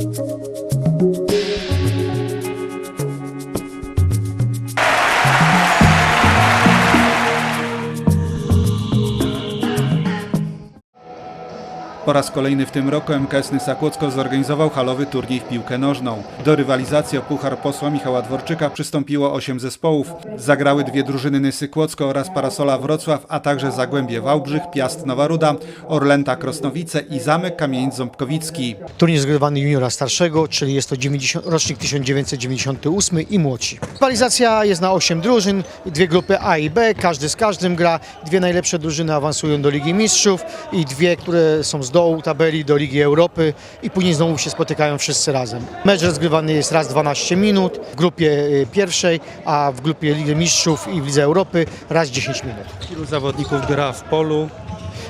Thank you. Po raz kolejny w tym roku MKS Nysa Kłodzko zorganizował halowy turniej w piłkę nożną. Do rywalizacji o puchar posła Michała Dworczyka przystąpiło 8 zespołów. Zagrały dwie drużyny Nysy Kłodzko oraz Parasola Wrocław, a także Zagłębie Wałbrzych, Piast Nowa Ruda, Orlęta Krosnowice i Zamek Kamienic Ząbkowicki. Turniej jest grywany juniora starszego, czyli jest to 90, rocznik 1998 i młodsi. Rywalizacja jest na 8 drużyn, dwie grupy A i B, każdy z każdym gra. Dwie najlepsze drużyny awansują do Ligi Mistrzów i dwie, które są z dołu tabeli do Ligi Europy i później znowu się spotykają wszyscy razem. Mecz rozgrywany jest raz 12 minut w grupie y, pierwszej, a w grupie Ligi Mistrzów i w Lidze Europy raz 10 minut. Ilu zawodników gra w polu?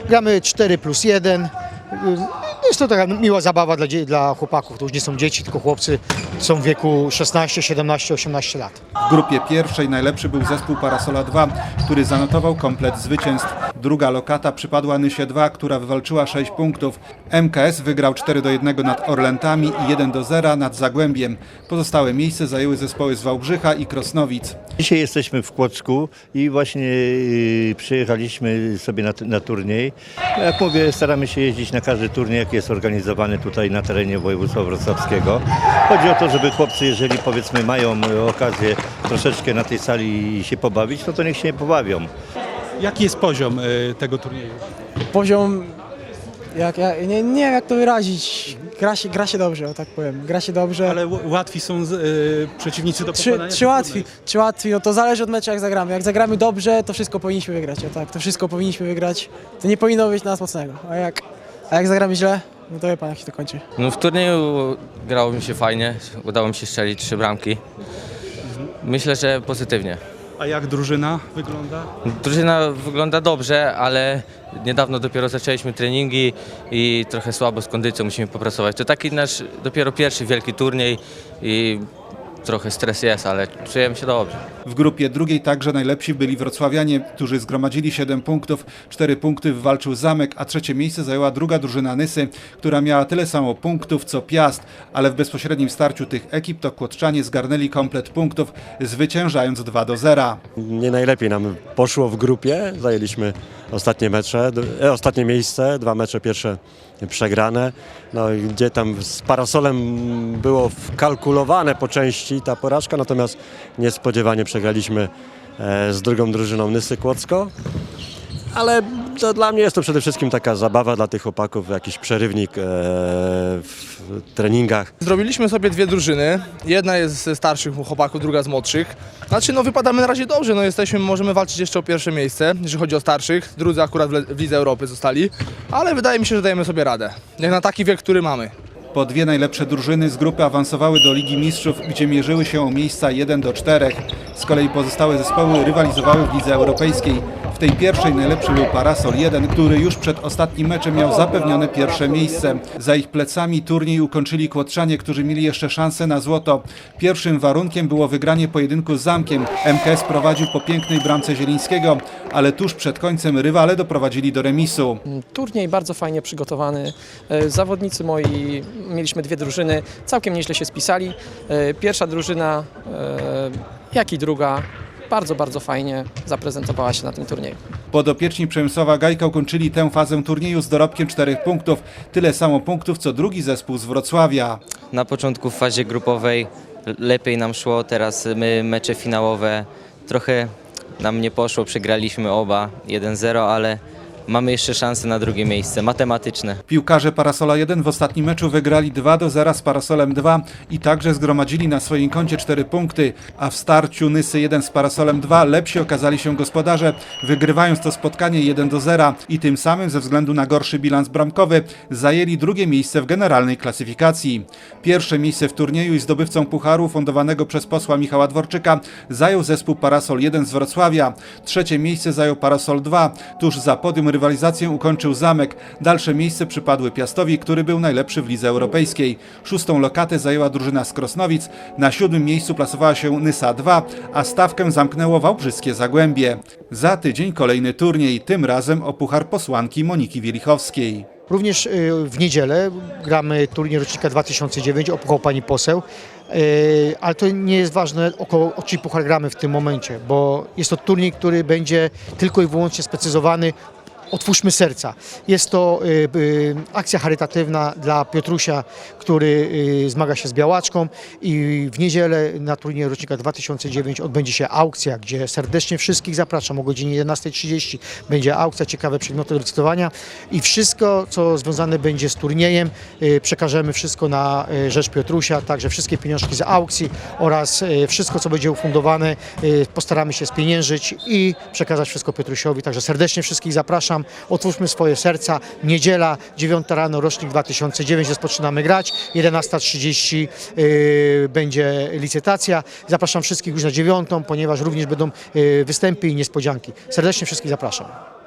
Gramy 4 plus 1. Jest to taka miła zabawa dla, dla chłopaków. To już nie są dzieci, tylko chłopcy są w wieku 16, 17, 18 lat. W grupie pierwszej najlepszy był zespół Parasola 2, który zanotował komplet zwycięstw. Druga lokata przypadła Nysie 2, która wywalczyła 6 punktów. MKS wygrał 4 do 1 nad Orlętami i 1 do 0 nad Zagłębiem. Pozostałe miejsce zajęły zespoły z Wałbrzycha i Krosnowic. Dzisiaj jesteśmy w Kłodzku i właśnie y, przyjechaliśmy sobie na, na turniej. Jak mówię, staramy się jeździć na każdy turniej, jaki jest organizowany tutaj na terenie województwa wrocławskiego. Chodzi o to, żeby chłopcy, jeżeli powiedzmy mają okazję troszeczkę na tej sali się pobawić, no to niech się nie pobawią. Jaki jest poziom y, tego turnieju? poziom, jak, ja, nie, nie wiem jak to wyrazić, gra się, gra się dobrze, o tak powiem, gra się dobrze. Ale łatwi są z, y, przeciwnicy do Czy, pokonania? czy łatwi, czy łatwi, no to zależy od meczu jak zagramy. Jak zagramy dobrze, to wszystko powinniśmy wygrać, o tak, to wszystko powinniśmy wygrać. To nie powinno być na nas mocnego, a jak, a jak zagramy źle, no to wie pan jak się to kończy. No w turnieju grało mi się fajnie, udało mi się strzelić trzy bramki. Myślę, że pozytywnie. A jak drużyna wygląda? Drużyna wygląda dobrze, ale niedawno dopiero zaczęliśmy treningi i trochę słabo z kondycją musimy popracować. To taki nasz dopiero pierwszy wielki turniej i trochę stres jest, ale czujemy się dobrze. W grupie drugiej także najlepsi byli wrocławianie, którzy zgromadzili 7 punktów. 4 punkty wywalczył Zamek, a trzecie miejsce zajęła druga drużyna Nysy, która miała tyle samo punktów co Piast, ale w bezpośrednim starciu tych ekip to Kłodczanie zgarnęli komplet punktów, zwyciężając 2 do 0. nie najlepiej nam poszło w grupie. Zajęliśmy ostatnie mecze, e, ostatnie miejsce, dwa mecze pierwsze przegrane. No, i gdzie tam z parasolem było wkalkulowane po części ta porażka, natomiast niespodziewanie przegraliśmy e, z drugą drużyną Nysy Kłodzko. Ale to dla mnie jest to przede wszystkim taka zabawa dla tych chłopaków, jakiś przerywnik e, w treningach. Zrobiliśmy sobie dwie drużyny. Jedna jest ze starszych chłopaków, druga z młodszych. Znaczy, no wypadamy na razie dobrze. No jesteśmy, możemy walczyć jeszcze o pierwsze miejsce, jeżeli chodzi o starszych. Drudzy akurat w Lidze Europy zostali. Ale wydaje mi się, że dajemy sobie radę. Jak na taki wiek, który mamy. Po dwie najlepsze drużyny z grupy awansowały do Ligi Mistrzów, gdzie mierzyły się o miejsca 1 do 4. Z kolei pozostałe zespoły rywalizowały w Lidze Europejskiej. Tej pierwszej najlepszy był Parasol 1, który już przed ostatnim meczem miał zapewnione pierwsze miejsce. Za ich plecami turniej ukończyli Kłotrzanie, którzy mieli jeszcze szansę na złoto. Pierwszym warunkiem było wygranie pojedynku z Zamkiem. MKS prowadził po pięknej bramce Zielińskiego, ale tuż przed końcem rywale doprowadzili do remisu. Turniej bardzo fajnie przygotowany. E, Zawodnicy moi, mieliśmy dwie drużyny, całkiem nieźle się spisali. E, Pierwsza drużyna, e, jak i druga, bardzo, bardzo fajnie zaprezentowała się na tym turnieju. Podopieczni Przemysława Gajka ukończyli tę fazę turnieju z dorobkiem czterech punktów. Tyle samo punktów co drugi zespół z Wrocławia. Na początku w fazie grupowej lepiej nam szło, teraz my mecze finałowe trochę nam nie poszło, przegraliśmy oba 1-0, ale mamy jeszcze szansę na drugie miejsce, matematyczne. Piłkarze Parasola 1 w ostatnim meczu wygrali 2 do 0 z Parasolem 2 i także zgromadzili na swoim koncie 4 punkty, a w starciu Nysy 1 z Parasolem 2 lepsi okazali się gospodarze, wygrywając to spotkanie 1 do 0 i tym samym ze względu na gorszy bilans bramkowy zajęli drugie miejsce w generalnej klasyfikacji. Pierwsze miejsce w turnieju i zdobywcą pucharu fundowanego przez posła Michała Dworczyka zajął zespół Parasol 1 z Wrocławia. Trzecie miejsce zajął Parasol 2. Tuż za podium rywalizację ukończył Zamek. Dalsze miejsce przypadły Piastowi, który był najlepszy w lidze europejskiej. Szóstą lokatę zajęła drużyna z Krosnowic. Na siódmym miejscu plasowała się Nysa 2, a stawkę zamknęło Wałbrzyskie Zagłębie. Za tydzień kolejny turniej, tym razem o puchar posłanki Moniki Wielichowskiej. Również y, w niedzielę gramy turniej rocznika 2009, około pani poseł. Y, Ale to nie jest ważne, o czyj puchar gramy w tym momencie, bo jest to turniej, który będzie tylko i wyłącznie sprecyzowany Otwórzmy serca. Jest to y, y, akcja charytatywna dla Piotrusia, który y, zmaga się z białaczką i w niedzielę na turnieju rocznika 2009 odbędzie się aukcja, gdzie serdecznie wszystkich zapraszam o godzinie 11.30. Będzie aukcja, ciekawe przedmioty do licytowania i wszystko, co związane będzie z turniejem, przekażemy wszystko na rzecz Piotrusia, także wszystkie pieniążki z aukcji oraz wszystko, co będzie ufundowane, postaramy się spieniężyć i przekazać wszystko Piotrusiowi. Także serdecznie wszystkich zapraszam. Otwórzmy swoje serca. Niedziela, 9 rano, rocznik 2009, rozpoczynamy grać. 11.30 y, będzie licytacja. Zapraszam wszystkich już na 9, ponieważ również będą y, występy i niespodzianki. Serdecznie wszystkich zapraszam.